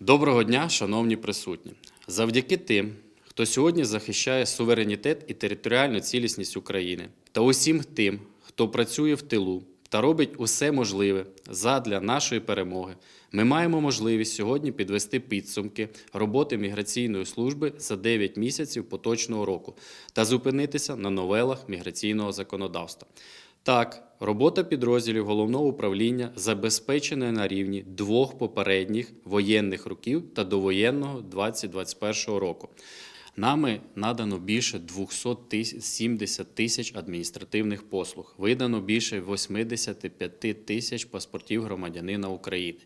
Доброго дня, шановні присутні. Завдяки тим, хто сьогодні захищає суверенітет і територіальну цілісність України, та усім тим, хто працює в тилу та робить усе можливе задля нашої перемоги, ми маємо можливість сьогодні підвести підсумки роботи міграційної служби за 9 місяців поточного року та зупинитися на новелах міграційного законодавства. Так, робота підрозділів головного управління забезпечена на рівні двох попередніх воєнних років та довоєнного 2021 року. Нами надано більше 270 тисяч адміністративних послуг, видано більше 85 тисяч паспортів громадянина України,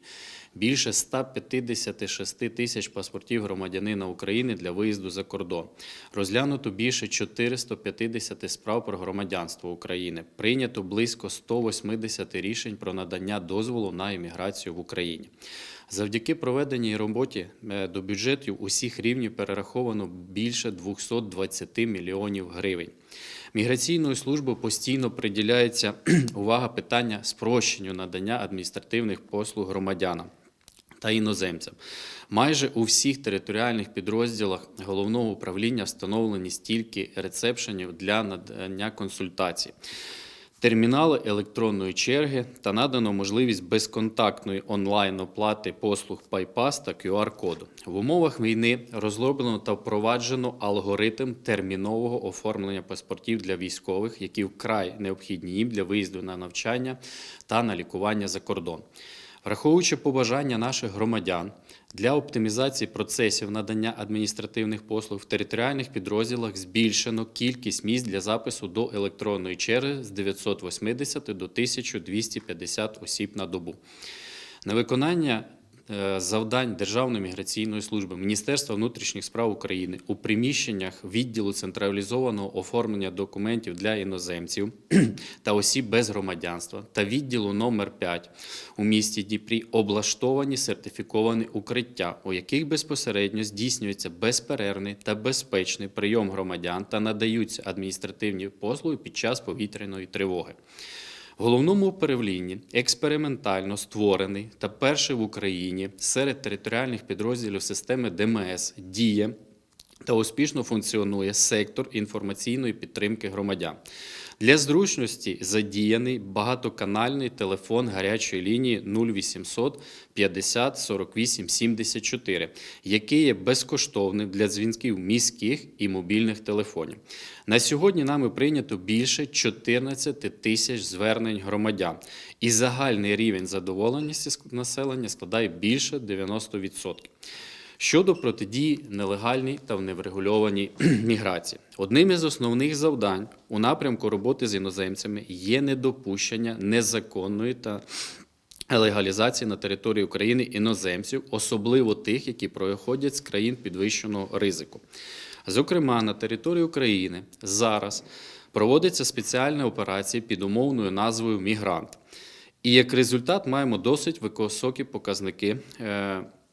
більше 156 тисяч паспортів громадянина України для виїзду за кордон. Розглянуто більше 450 справ про громадянство України. Прийнято близько 180 рішень про надання дозволу на імміграцію в Україні. Завдяки проведеній роботі е, до бюджетів усіх рівнів перераховано більше 220 мільйонів гривень. Міграційною службою постійно приділяється увага питання спрощенню надання адміністративних послуг громадянам та іноземцям. Майже у всіх територіальних підрозділах головного управління встановлені стільки рецепшенів для надання консультацій. Термінали електронної черги та надано можливість безконтактної онлайн оплати послуг PayPass та QR-коду. В умовах війни розроблено та впроваджено алгоритм термінового оформлення паспортів для військових, які вкрай необхідні їм для виїзду на навчання та на лікування за кордон. Враховуючи побажання наших громадян для оптимізації процесів надання адміністративних послуг в територіальних підрозділах збільшено кількість місць для запису до електронної черги з 980 до 1250 осіб на добу. На виконання завдань Державної міграційної служби Міністерства внутрішніх справ України у приміщеннях відділу централізованого оформлення документів для іноземців та осіб без громадянства та відділу номер 5 у місті Дніпрі облаштовані сертифіковані укриття, у яких безпосередньо здійснюється безперервний та безпечний прийом громадян та надаються адміністративні послуги під час повітряної тривоги. Головному управлінні експериментально створений та перший в Україні серед територіальних підрозділів системи ДМС діє та успішно функціонує сектор інформаційної підтримки громадян. Для зручності задіяний багатоканальний телефон гарячої лінії 0800 50 48 74, який є безкоштовним для дзвінків міських і мобільних телефонів. На сьогодні нами прийнято більше 14 тисяч звернень громадян, і загальний рівень задоволеності населення складає більше 90%. Щодо протидії нелегальній та неврегульованій міграції, одним із основних завдань у напрямку роботи з іноземцями є недопущення незаконної та легалізації на території України іноземців, особливо тих, які проходять з країн підвищеного ризику. Зокрема, на території України зараз проводиться спеціальна операція під умовною назвою Мігрант. І як результат маємо досить високі показники.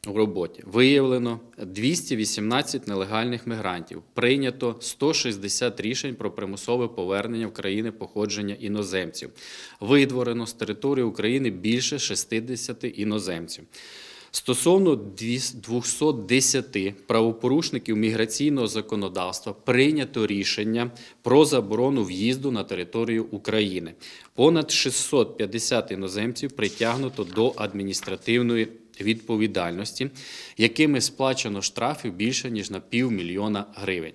В роботі виявлено 218 нелегальних мігрантів. Прийнято 160 рішень про примусове повернення в країни походження іноземців. Видворено з території України більше 60 іноземців. Стосовно 210 правопорушників міграційного законодавства прийнято рішення про заборону в'їзду на територію України. Понад 650 іноземців притягнуто до адміністративної відповідальності, якими сплачено штрафів більше ніж на півмільйона гривень.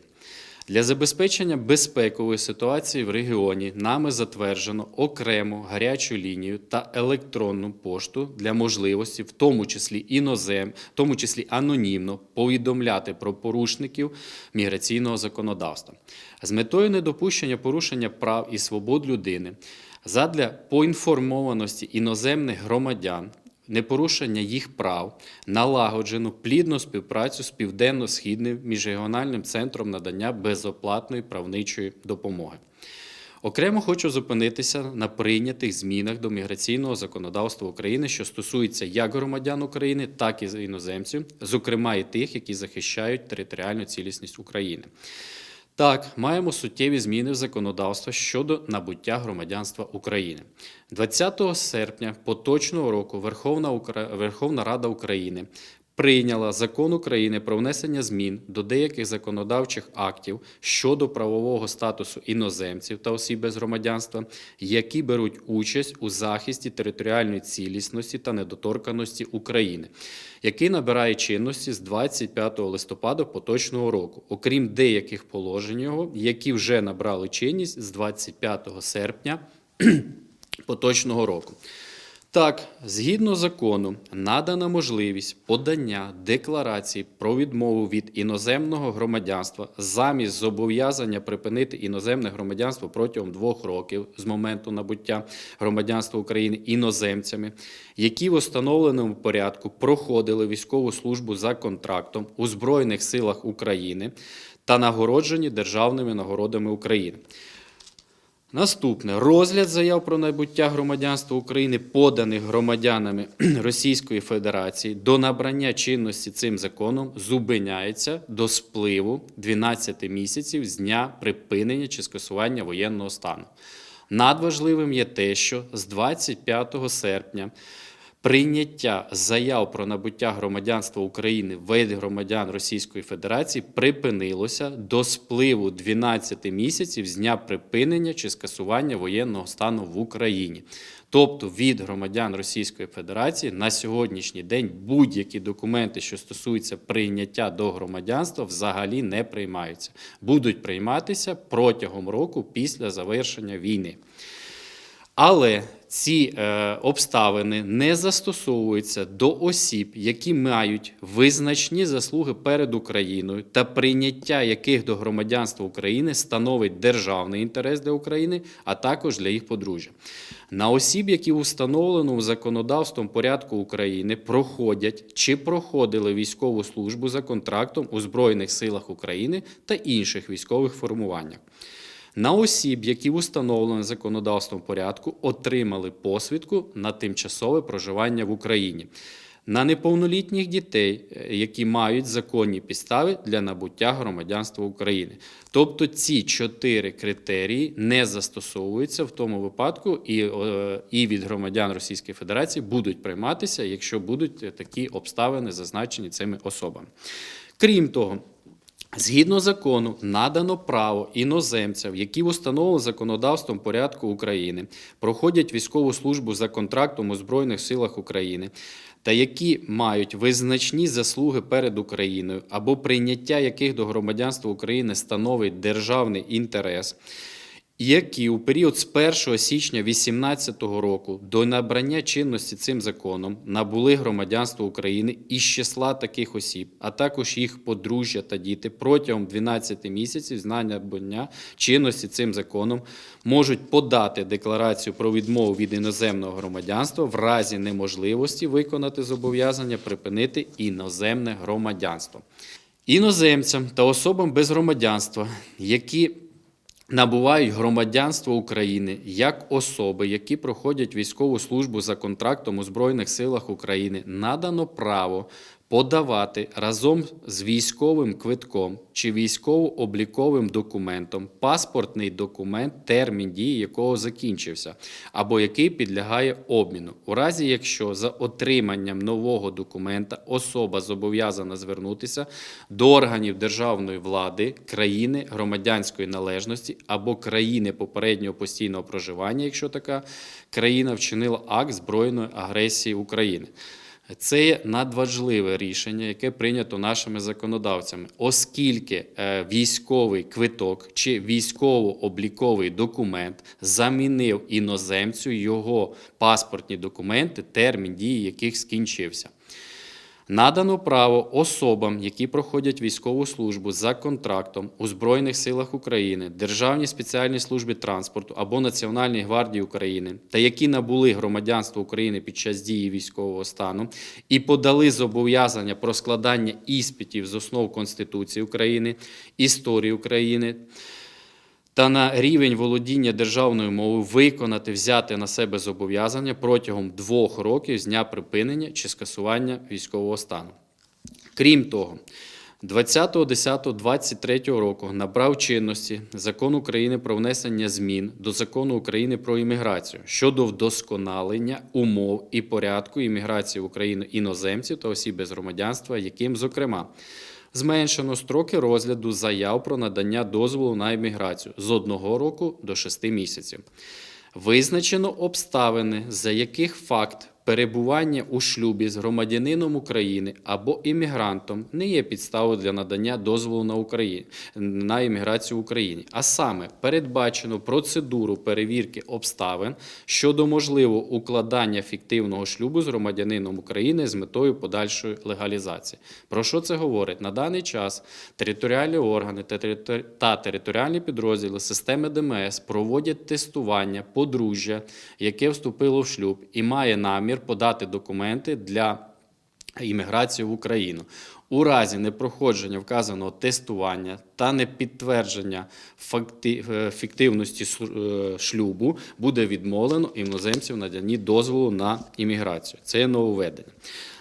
Для забезпечення безпекової ситуації в регіоні нами затверджено окрему гарячу лінію та електронну пошту для можливості, в тому числі інозем, в тому числі анонімно, повідомляти про порушників міграційного законодавства з метою недопущення порушення прав і свобод людини. Задля поінформованості іноземних громадян непорушення їх прав, налагоджену плідну співпрацю з Південно-Східним міжрегіональним центром надання безоплатної правничої допомоги. Окремо хочу зупинитися на прийнятих змінах до міграційного законодавства України, що стосується як громадян України, так і іноземців, зокрема і тих, які захищають територіальну цілісність України. Так, маємо суттєві зміни в законодавство щодо набуття громадянства України. 20 серпня поточного року Верховна, Укра... Верховна Рада України прийняла закон України про внесення змін до деяких законодавчих актів щодо правового статусу іноземців та осіб без громадянства, які беруть участь у захисті територіальної цілісності та недоторканості України, який набирає чинності з 25 листопада поточного року, окрім деяких положень його, які вже набрали чинність з 25 серпня поточного року. Так, згідно закону, надана можливість подання декларації про відмову від іноземного громадянства замість зобов'язання припинити іноземне громадянство протягом двох років з моменту набуття громадянства України іноземцями, які в установленому порядку проходили військову службу за контрактом у Збройних силах України та нагороджені державними нагородами України. Наступне розгляд заяв про набуття громадянства України, поданих громадянами Російської Федерації до набрання чинності цим законом зупиняється до спливу 12 місяців з дня припинення чи скасування воєнного стану. Надважливим є те, що з 25 серпня прийняття заяв про набуття громадянства України від громадян Російської Федерації припинилося до спливу 12 місяців з дня припинення чи скасування воєнного стану в Україні. Тобто від громадян Російської Федерації на сьогоднішній день будь-які документи, що стосуються прийняття до громадянства, взагалі не приймаються. Будуть прийматися протягом року після завершення війни. Але ці е, обставини не застосовуються до осіб, які мають визначні заслуги перед Україною та прийняття яких до громадянства України становить державний інтерес для України, а також для їх подружжя. На осіб, які в законодавством порядку України проходять чи проходили військову службу за контрактом у Збройних силах України та інших військових формуваннях на осіб, які в законодавством порядку отримали посвідку на тимчасове проживання в Україні, на неповнолітніх дітей, е, які мають законні підстави для набуття громадянства України. Тобто ці чотири критерії не застосовуються в тому випадку, і, е, і від громадян Російської Федерації будуть прийматися, якщо будуть такі обставини зазначені цими особами. Крім того, Згідно закону, надано право іноземцям, які в установленому законодавством порядку України проходять військову службу за контрактом у Збройних силах України та які мають визначні заслуги перед Україною або прийняття яких до громадянства України становить державний інтерес які у період з 1 січня 2018 року до набрання чинності цим законом набули громадянство України із числа таких осіб, а також їх подружжя та діти протягом 12 місяців з набрання чинності цим законом можуть подати декларацію про відмову від іноземного громадянства в разі неможливості виконати зобов'язання припинити іноземне громадянство. Іноземцям та особам без громадянства, які набувають громадянство України як особи, які проходять військову службу за контрактом у Збройних силах України, надано право подавати разом з військовим квитком чи військово-обліковим документом паспортний документ, термін дії якого закінчився, або який підлягає обміну. У разі, якщо за отриманням нового документа особа зобов'язана звернутися до органів державної влади, країни громадянської належності або країни попереднього постійного проживання, якщо така країна вчинила акт збройної агресії України. Це є надважливе рішення, яке прийнято нашими законодавцями, оскільки е, військовий квиток чи військово-обліковий документ замінив іноземцю його паспортні документи, термін дії яких скінчився. Надано право особам, які проходять військову службу за контрактом у Збройних силах України, Державній спеціальній службі транспорту або Національній гвардії України, та які набули громадянство України під час дії військового стану і подали зобов'язання про складання іспитів з основ Конституції України, історії України та на рівень володіння державною мовою виконати, взяти на себе зобов'язання протягом двох років з дня припинення чи скасування військового стану. Крім того, 20.10.23 року набрав чинності Закон України про внесення змін до Закону України про імміграцію щодо вдосконалення умов і порядку імміграції в Україну іноземців та осіб без громадянства, яким, зокрема, зменшено строки розгляду заяв про надання дозволу на імміграцію з одного року до шести місяців. Визначено обставини, за яких факт перебування у шлюбі з громадянином України або іммігрантом не є підставою для надання дозволу на Україні на імміграцію в Україні, а саме передбачено процедуру перевірки обставин щодо можливого укладання фіктивного шлюбу з громадянином України з метою подальшої легалізації. Про що це говорить? На даний час територіальні органи та територіальні підрозділи системи ДМС проводять тестування подружжя, яке вступило в шлюб і має намір подати документи для імміграції в Україну. У разі непроходження вказаного тестування та непідтвердження е, фіктивності е, шлюбу буде відмовлено іноземців наданні дозволу на імміграцію. Це є нововведення.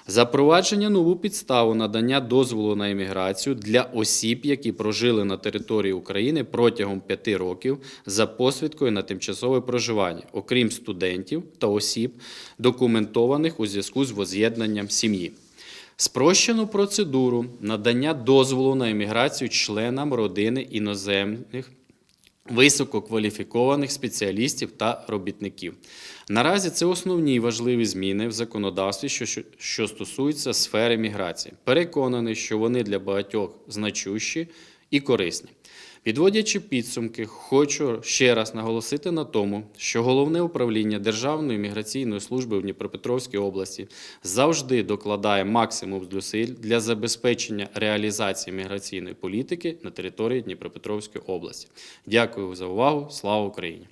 Запровадження нову підставу надання дозволу на імміграцію для осіб, які прожили на території України протягом п'яти років за посвідкою на тимчасове проживання, окрім студентів та осіб, документованих у зв'язку з воз'єднанням сім'ї. Спрощену процедуру надання дозволу на імміграцію членам родини іноземних висококваліфікованих спеціалістів та робітників. Наразі це основні важливі зміни в законодавстві, що, що, стосуються сфери міграції. Переконаний, що вони для багатьох значущі і корисні. Підводячи підсумки, хочу ще раз наголосити на тому, що головне управління Державної міграційної служби в Дніпропетровській області завжди докладає максимум зусиль для забезпечення реалізації міграційної політики на території Дніпропетровської області. Дякую за увагу. Слава Україні!